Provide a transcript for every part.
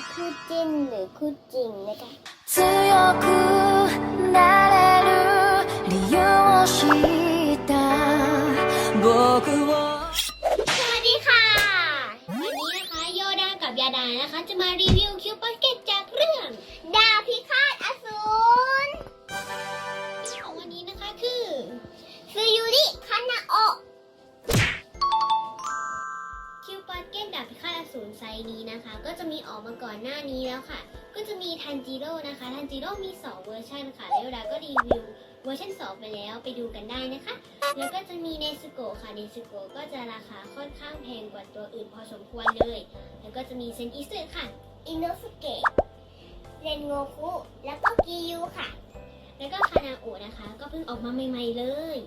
คู่จิ้นหรือคู่จริงนะคะ 強くなれる理由を知った僕を สวัสดีค่ะ วันนี้นะคะโยดากับยาดานะคะ จะมารีวิวคิวปักเก็ตจากเรื่อง ดาบพิฆาตอสูรของวันนี้นะคะคือซูยู นี้นะคะ ก็จะมีออกมาก่อนหน้านี้แล้วค่ะ ก็จะมีทันจิโร่นะคะ ทันจิโร่มี 2 เวอร์ชันค่ะแล้วโยดาก็รีวิวเวอร์ชัน2 ไปแล้วไปดูกันได้นะคะ แล้วก็จะมีเนสโกะค่ะเนสโกะก็จะราคาค่อนข้างแพงกว่าตัวอื่นพอสมควรเลย แล้วก็จะมีเซนอิสึค่ะอินโนสุเกะเรนโงคุแล้วก็กิยูค่ะ แล้วก็คานาโอะนะคะ ก็เพิ่งออกมาใหม่ ๆเลย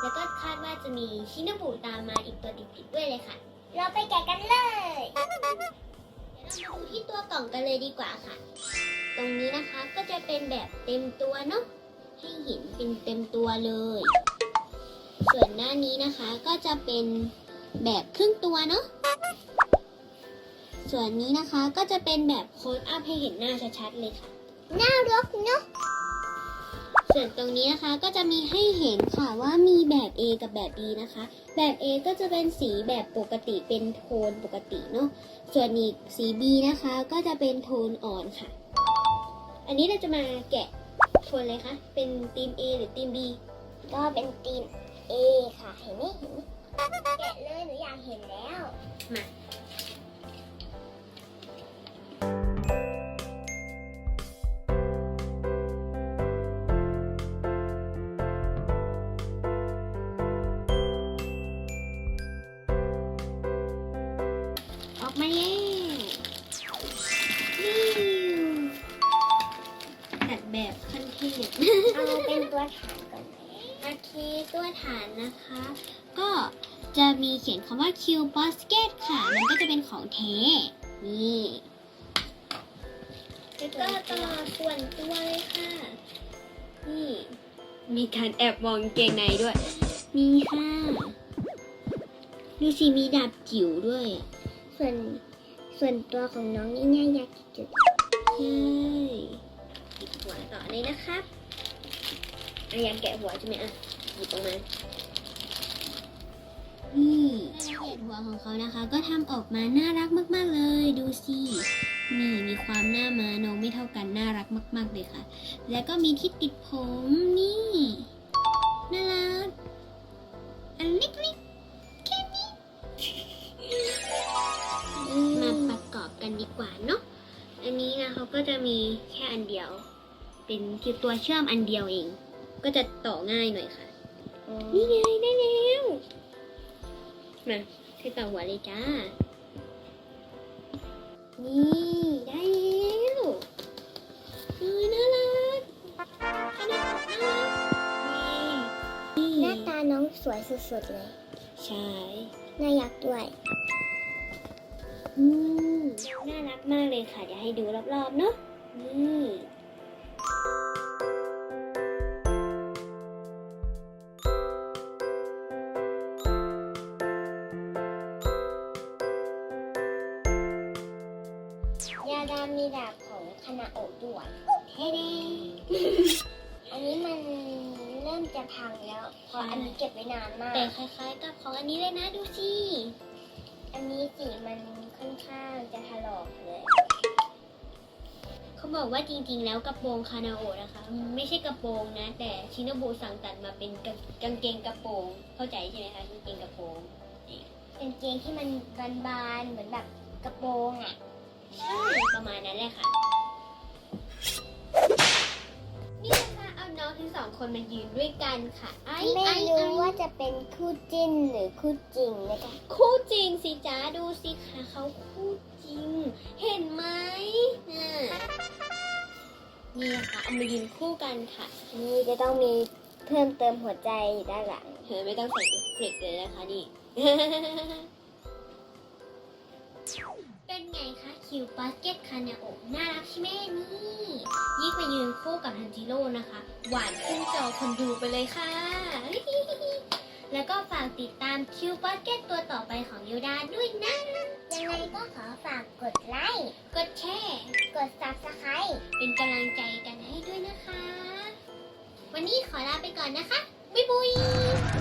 แล้วก็คาดว่าจะมีชินบุตามมาอีกตัวติดๆด้วยเลยค่ะ เราไปแกะกันเลย เดี๋ยวเรามาดูที่ตัวกล่องกันเลยดีกว่าค่ะ ตรงนี้นะคะก็จะเป็นแบบเต็มตัวเนาะ ให้เห็นเป็นเต็มตัวเลย ส่วนหน้านี้นะคะก็จะเป็นแบบครึ่งตัวเนาะ ส่วนนี้นะคะก็จะเป็นแบบโค้ดอัพให้เห็นหน้าชัดๆเลยค่ะ น่ารักเนาะ ส่วนตรงนี้นะคะก็จะมีให้เห็นค่ะว่ามีแบบ A กับแบบ B นะคะ แบบ A ก็จะเป็นสีแบบปกติเป็นโทนปกติเนาะ ส่วนอีกสี B นะคะก็จะเป็นโทนอ่อนค่ะ อันนี้เราจะมาแกะโทนเลยคะเป็นทีม A หรือทีม B ก็เป็นทีม A ค่ะ เห็นไหมเห็นไหมแกะเลยหนูอยากเห็นแล้ว มา ตัวฐานก่อนโอเคตัวฐานนะคะ ก็จะมีเขียนคำว่า Q Basket ค่ะ มันก็จะเป็นของเทนี่แล้วก็ตลอดส่วนตัวเลยค่ะ นี่ มีการแอบมองเกงในด้วย มีค่ะ ดูสิมีดาบจิ๋วด้วย ส่วนส่วนตัวของน้องนี่ง่ายยากที่สุดใช่หยิบหัวต่อเลยนะครับ อะอยาแกะหัวใช่ไหมอะหยิบออกมานี่รายละเอียดหัวของเขานะคะ ก็ทำออกมาน่ารักมาก ๆเลย ดูสินี่มีความหน้ามาน้องไม่เท่ากันน่ารักมาก ๆ เลยค่ะ แล้วก็มีที่ติดผมนี่น่ารักอันเล็กๆแค่นี้มาประกอบกันดีกว่าเนาะอันนี้นะเขาก็จะมีแค่อันเดียว เป็นคือตัวเชื่อมอันเดียวเอง ก็จะต่อง่ายหน่อยค่ะ นี่ไงได้แล้วมาให้ต่อหัวเลยจ้า นี่ได้แล้วเออน่ารักขนาดน่ารักนี่หน้าตาน้องสวยสุดๆเลย ใช่ น่ายักด้วย อืม น่ารักมากเลยค่ะ เดี๋ยวให้ดูรอบๆเนาะนี่ ดามีดาบของคานาโอะด้วยเท่เด้อันนี้มันเริ่มจะพังแล้ว เพราะอันนี้เก็บไว้นานมาก แต่คล้ายๆ กับของอันนี้เลยนะดูสิ อันนี้สีมันค่อนข้างจะถลอกเลย เขาบอกว่าจริงๆ แล้วกระโปรงคานาโอะนะคะ ไม่ใช่กระโปรงนะ แต่ชินบุสั่งตัดมาเป็นกางกางเกงกระโปรง เข้าใจใช่ไหมคะกางเกงกระโปรงเป็นเกงที่มันบานๆเหมือนแบบกระโปรงอะใช่ ประมาณนั้นแหละค่ะ นี่นะคะเอาน้องทั้งสองคนมายืนด้วยกันค่ะไอ้ไม่ไอ้รู้ไอ้ว่าจะเป็นคู่จิ้นหรือคู่จริงนะคะคู่จริงสิจ้าดูสิคะเขาคู่จริง เห็นไหมอ่านี่นะคะเอามายืนคู่กันค่ะ นี่จะต้องมีเพิ่มเติมหัวใจอยู่ด้านหลังเธอไม่ต้องใส่เอฟเฟกต์เลยนะคะนี่ เป็นไงคะคิวบาสเก็ตคานาโอะน่ารักใช่ไหมนี่ยิ่งไปยืนคู่กับทันจิโร่นะคะ หวานขึ้นจอคนดูไปเลยค่ะ แล้วก็ฝากติดตามคิวบาสเก็ตตัวต่อไปของโยดาด้วยนะยังไงก็ขอฝากกดไลค์ กดแชร์ด subscribe เป็นกำลังใจกันให้ด้วยนะคะ วันนี้ขอลาไปก่อนนะคะ บ๊ายบาย